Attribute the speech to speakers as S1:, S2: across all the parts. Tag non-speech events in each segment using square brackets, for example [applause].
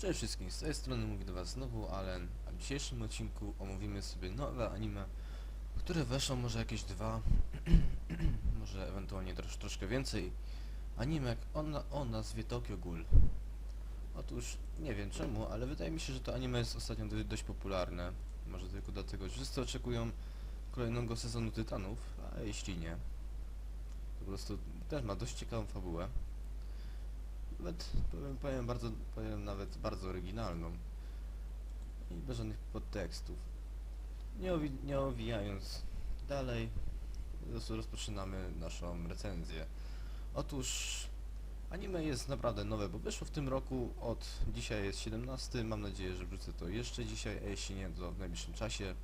S1: Cześć wszystkim, z tej strony mówi do was znowu Allen, a w dzisiejszym odcinku omówimy sobie nowe anime, które weszło może jakieś dwa, [clears throat] może ewentualnie trosz, troszkę więcej animek o, o nazwie Tokyo Ghoul. Otóż, nie wiem czemu, ale wydaje mi się, że to anime jest ostatnio do, dość popularne. Może tylko dlatego, że wszyscy oczekują kolejnego sezonu Tytanów, a jeśli nie, po prostu też ma dość ciekawą fabułę. Nawet powiem, powiem bardzo, powiem nawet bardzo oryginalną i bez żadnych podtekstów. Nie, owi nie owijając dalej, rozpoczynamy naszą recenzję. Otóż anime jest naprawdę nowe, bo wyszło w tym roku od dzisiaj jest 17, mam nadzieję, że wrzucę to jeszcze dzisiaj, a jeśli nie, to w najbliższym czasie.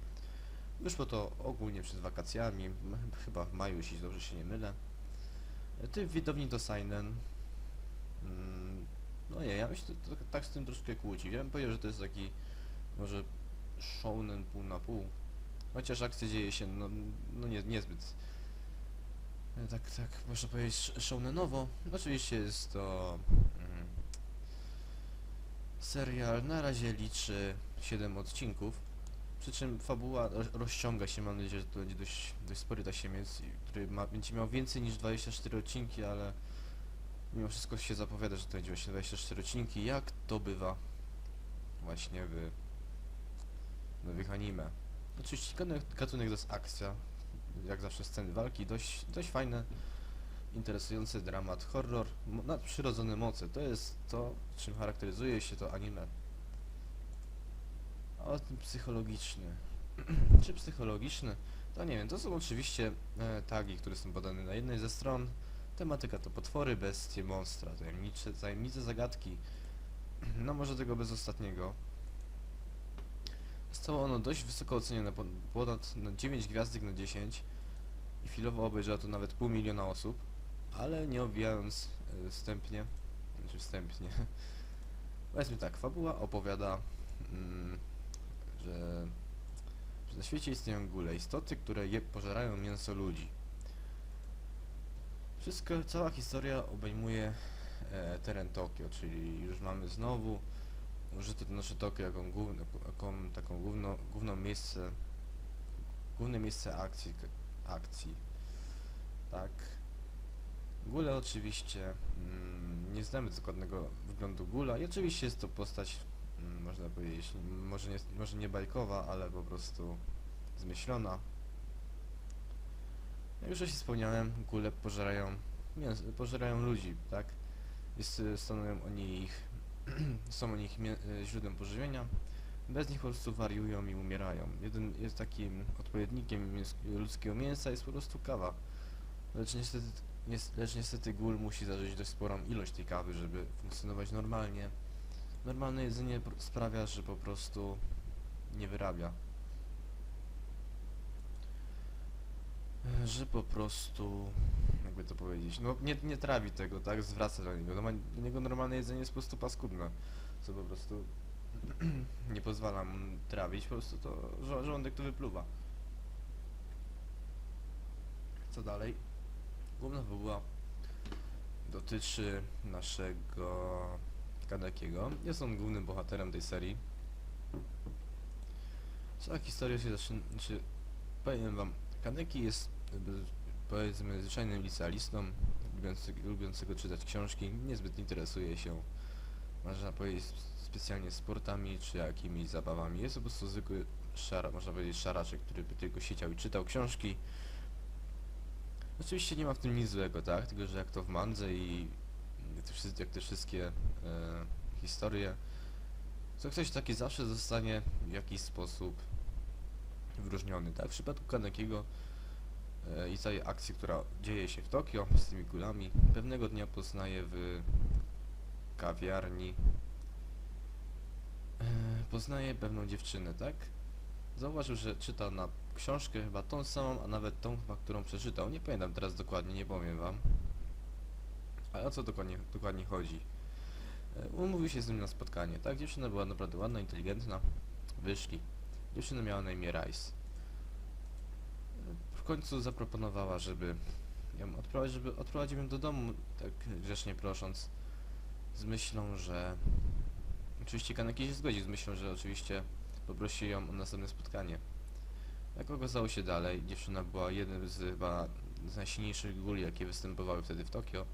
S1: Wyszło to ogólnie przed wakacjami, chyba w maju, jeśli dobrze się nie mylę. Ty w widowni do Seinen Mm, No nie, ja myślę, że to, tak z tym troszkę kłóci. Ja bym powiedział, że to jest taki może shounen pół na pół. Chociaż akcja dzieje się no, no nie, niezbyt e, tak, tak można powiedzieć sh- shounenowo. Oczywiście jest to mm, serial na razie liczy 7 odcinków. Przy czym fabuła roz- rozciąga się, mam nadzieję, że to będzie dość, dość spory tasiemiec, który ma, będzie miał więcej niż 24 odcinki, ale Mimo wszystko się zapowiada, że to będzie właśnie 24 odcinki, jak to bywa właśnie w nowych anime. Oczywiście gatunek, to jest akcja, jak zawsze sceny walki, dość, dość fajne, interesujący dramat, horror, nadprzyrodzone moce, to jest to, czym charakteryzuje się to anime. O tym psychologiczny. [clears throat] Czy psychologiczny? To nie wiem, to są oczywiście e, tagi, które są podane na jednej ze stron, Tematyka to potwory, bestie, monstra, tajemnicze, tajemnice, zagadki. No może tego bez ostatniego. Zostało ono dość wysoko ocenione, pon- ponad no, 9 gwiazdek na 10 i chwilowo obejrzało to nawet pół miliona osób, ale nie obijając e, wstępnie, znaczy wstępnie, [laughs] powiedzmy tak, fabuła opowiada, mm, że, że na świecie istnieją góle, istoty, które je pożerają mięso ludzi. Wszystko, cała historia obejmuje e, teren Tokio, czyli już mamy znowu użyte nasze Tokio jako, główne, jako taką główno, główną miejsce, główne miejsce akcji, akcji. Tak. Gule oczywiście, mm, nie znamy dokładnego wyglądu Gula i oczywiście jest to postać, mm, można powiedzieć, może nie, może nie bajkowa, ale po prostu zmyślona. Już wcześniej wspomniałem, gule pożerają, pożerają ludzi, tak? Jest, y, stanowią oni ich, [clears throat] są oni ich y, źródłem pożywienia. Bez nich po prostu wariują i umierają. Jeden jest takim odpowiednikiem ludzkiego mięsa jest po prostu kawa. Lecz niestety, nies, lecz niestety gól musi zażyć dość sporą ilość tej kawy, żeby funkcjonować normalnie. Normalne jedzenie pr- sprawia, że po prostu nie wyrabia. Że po prostu, jakby to powiedzieć, no nie, nie trawi tego, tak, zwraca do niego. Normal, do niego normalne jedzenie jest po prostu paskudne, co po prostu [clears throat] nie pozwala mu trawić, po prostu to żo- żołądek to wypluwa. Co dalej? Główna fabuła dotyczy naszego Kadakiego. Jest on głównym bohaterem tej serii. Cała historia się zaczyna, znaczy, powiem wam, Kaneki jest powiedzmy zwyczajnym licealistą, lubiący, lubiącego czytać książki, niezbyt interesuje się, można powiedzieć, specjalnie sportami czy jakimiś zabawami. Jest po prostu zwykły szara, można powiedzieć szaraczek, który by tylko siedział i czytał książki. Oczywiście nie ma w tym nic złego, tak? Tylko, że jak to w mandze i jak te wszystkie e, historie, to ktoś taki zawsze zostanie w jakiś sposób wyróżniony, tak? W przypadku Kanekiego i całej akcji, która dzieje się w Tokio z tymi kulami, pewnego dnia poznaje w kawiarni e, poznaje pewną dziewczynę, tak? Zauważył, że czyta na książkę chyba tą samą, a nawet tą którą przeczytał. Nie pamiętam teraz dokładnie, nie powiem wam. Ale o co dokładnie, dokładnie chodzi? E, Umówił się z nim na spotkanie, tak? Dziewczyna była naprawdę ładna, inteligentna. Wyszli. Dziewczyna miała na imię Rice. Końcu zaproponowała, żeby ją odprowadzić, żeby odprowadził ją do domu, tak grzecznie prosząc, z myślą, że Oczywiście Kaneki się zgodził z myślą, że oczywiście poprosi ją o następne spotkanie. Jak okazało się dalej, dziewczyna była jednym z chyba z najsilniejszych guli, jakie występowały wtedy w Tokio.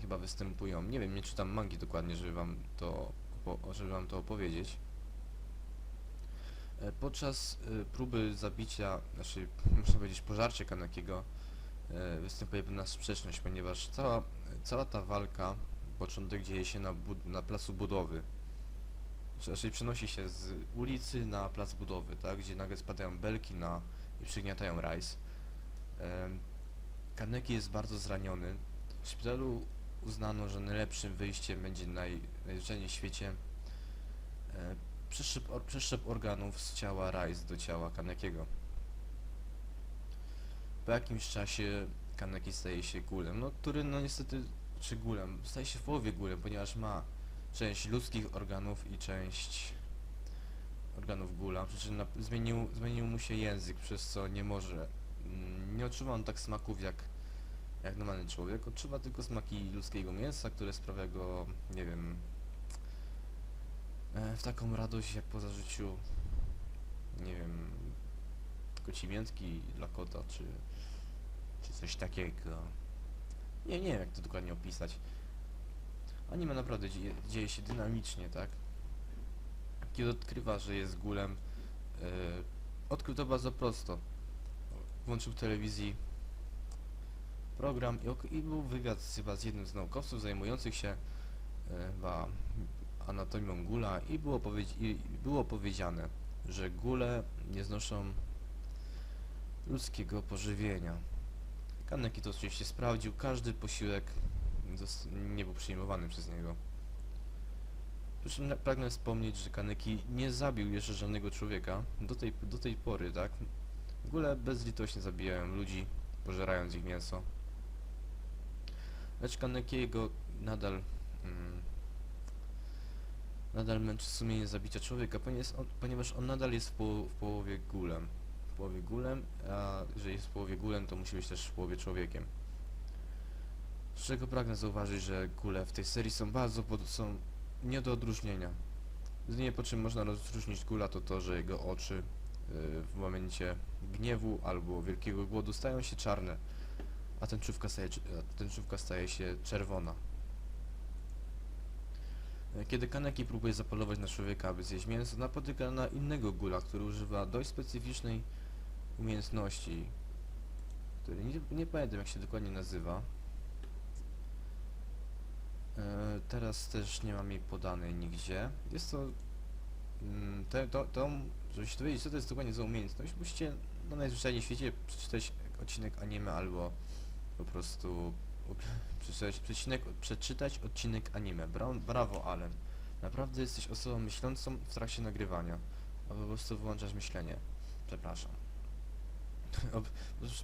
S1: Chyba występują, nie wiem, nie czytam mangi dokładnie, żeby wam to, żeby wam to opowiedzieć. E, Podczas e, próby zabicia, znaczy można powiedzieć pożarcia Kanekiego, e, występuje pewna sprzeczność, ponieważ cała, cała ta walka, początek dzieje się na, na placu budowy. Czy Raczej przenosi się z ulicy na plac budowy, tak, gdzie nagle spadają belki na i przygniatają rajs. Kaneki jest bardzo zraniony. W szpitalu uznano, że najlepszym wyjściem będzie naj, najzwyczajniej w świecie przeszczep, or, organów z ciała Rice do ciała Kanekiego. Po jakimś czasie Kaneki staje się gulem, no który no niestety, czy gulem, staje się w połowie gulem, ponieważ ma część ludzkich organów i część organów gula, przy czym zmienił, zmienił mu się język, przez co nie może, mm, nie odczuwa on tak smaków jak, jak normalny człowiek, odczuwa tylko smaki ludzkiego mięsa, które sprawia go, nie wiem, w taką radość jak po zażyciu, nie wiem, koci miętki dla kota, czy, czy coś takiego. Nie, nie wiem jak to dokładnie opisać. Anime naprawdę dzieje, dzieje się dynamicznie, tak? Kiedy odkrywa, że jest gulem, yy, odkrył to bardzo prosto. Włączył w telewizji program i, i był wywiad chyba z jednym z naukowców zajmujących się chyba anatomią gula i było, i było powiedziane, że gule nie znoszą ludzkiego pożywienia. Kaneki to oczywiście sprawdził, każdy posiłek nie był przyjmowany przez niego. Pragnę wspomnieć, że Kaneki nie zabił jeszcze żadnego człowieka do tej, do tej pory, tak? Gule bezlitośnie zabijają ludzi, pożerając ich mięso. Lecz Kanekiego nadal mm, nadal męczy sumienie zabicia człowieka, ponieważ on, ponieważ on nadal jest w, w połowie gulem. W połowie gulem, a jeżeli jest w połowie gulem, to musi być też w połowie człowiekiem. Z czego pragnę zauważyć, że gule w tej serii są bardzo pod, są nie do odróżnienia. Jedynie po czym można rozróżnić gula to to, że jego oczy y, w momencie gniewu albo wielkiego głodu stają się czarne, a tęczówka staje, tęczówka staje się czerwona. Kiedy Kaneki próbuje zapolować na człowieka, aby zjeść mięso, napotyka na innego gula, który używa dość specyficznej umiejętności, który nie, nie pamiętam jak się dokładnie nazywa. E, teraz też nie mam jej podanej nigdzie. Jest to... Mm, te, to, to, żeby się dowiedzieć co to jest dokładnie za umiejętność, musicie na najzwyczajniej świecie przeczytać odcinek anime albo po prostu przeczytać, przeczytać odcinek anime. Bra, brawo, Allen. Naprawdę jesteś osobą myślącą w trakcie nagrywania. A po prostu wyłączasz myślenie. Przepraszam. [laughs]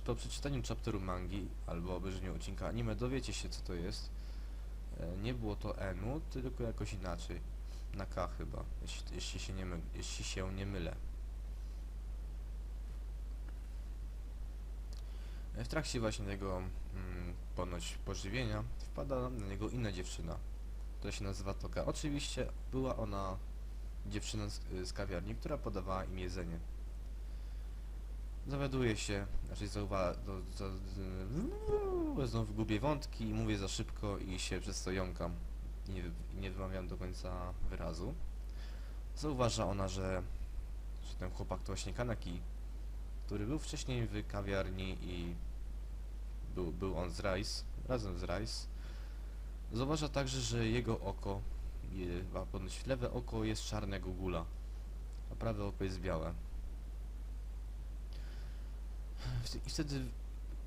S1: Po- przeczytaniu chapteru mangi albo obejrzeniu odcinka anime dowiecie się co to jest. E, Nie było to Enu, tylko jakoś inaczej. Na K chyba, jeśli, jeśli, się, nie jeśli się nie mylę. E, W trakcie właśnie tego mm, ponoć pożywienia wpada na niego inna dziewczyna, która się nazywa Toka. Oczywiście była ona dziewczyną z, z kawiarni, która podawała im jedzenie. Zawiaduje się, znaczy zauwa... Do, do, do, znowu gubię wątki i mówię za szybko i się przez to jąkam. Nie, nie wymawiam do końca wyrazu. Zauważa ona, że, że ten chłopak to właśnie Kanaki, który był wcześniej w kawiarni i był, był on z Rice, razem z Rice. Zauważa także, że jego oko, a ponoć lewe oko jest czarnego gula, a prawe oko jest białe. I wtedy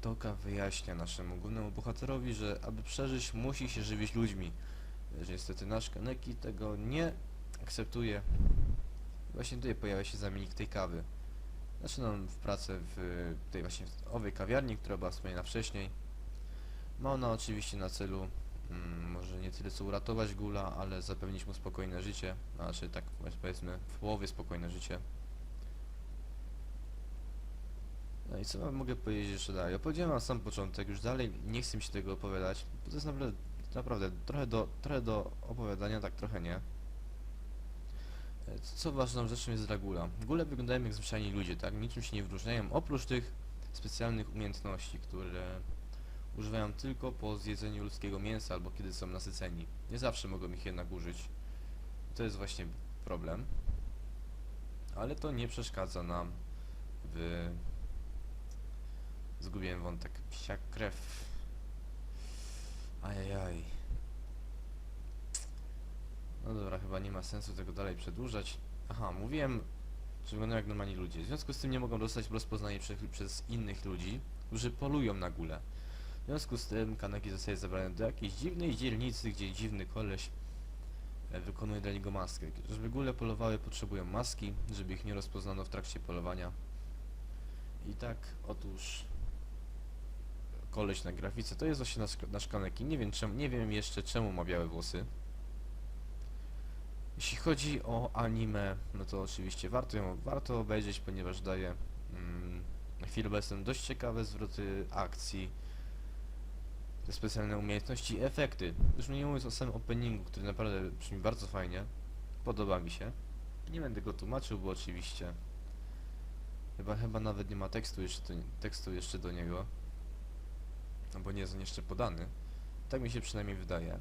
S1: Toka wyjaśnia naszemu głównemu bohaterowi, że aby przeżyć musi się żywić ludźmi. Że niestety nasz Kaneki tego nie akceptuje. Właśnie tutaj pojawia się zamiennik tej kawy. Zaczynam w pracę w tej właśnie w owej kawiarni, która była wspomniana wcześniej. Ma ona oczywiście na celu mm, może nie tyle co uratować Gula, ale zapewnić mu spokojne życie, znaczy tak powiedzmy w połowie spokojne życie. No i co wam mogę powiedzieć jeszcze dalej? Opowiedziałem wam sam początek, już dalej nie chcę mi się tego opowiadać, to jest naprawdę, naprawdę trochę do, trochę do opowiadania, tak trochę nie. Co ważną rzeczą jest Dragula? Gule wyglądają jak zwyczajni ludzie, tak? Niczym się nie wyróżniają, oprócz tych specjalnych umiejętności, które używają tylko po zjedzeniu ludzkiego mięsa albo kiedy są nasyceni. Nie zawsze mogą ich jednak użyć. To jest właśnie problem. Ale to nie przeszkadza nam w... Zgubiłem wątek. Psia krew. Ajajaj. No dobra, chyba nie ma sensu tego dalej przedłużać. Aha, mówiłem, że wyglądają jak normalni ludzie. W związku z tym nie mogą dostać rozpoznania przez, przez innych ludzi, którzy polują na gule. W związku z tym Kaneki zostaje zabrany do jakiejś dziwnej dzielnicy, gdzie dziwny koleś e, wykonuje dla niego maskę. Żeby gule polowały potrzebują maski, żeby ich nie rozpoznano w trakcie polowania. I tak, otóż koleś na grafice, to jest właśnie nasz, nasz Kaneki. Nie wiem, czemu, nie wiem jeszcze czemu ma białe włosy. Jeśli chodzi o anime, no to oczywiście warto ją warto obejrzeć, ponieważ daje mm, na chwilę obecną dość ciekawe zwroty akcji, te specjalne umiejętności i efekty. Już nie mówiąc o samym openingu, który naprawdę brzmi bardzo fajnie, podoba mi się. Nie będę go tłumaczył, bo oczywiście chyba chyba nawet nie ma tekstu jeszcze do, tekstu jeszcze do niego, no bo nie jest on jeszcze podany. Tak mi się przynajmniej wydaje.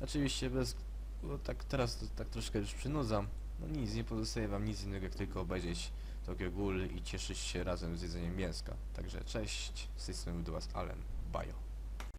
S1: Oczywiście bez bo tak teraz to, tak troszkę już przynudzam. No nic, nie pozostaje wam nic innego jak tylko obejrzeć Tokyo Ghoul i cieszyć się razem z jedzeniem mięska. Także cześć, z tej strony był do was Allen. Bajo.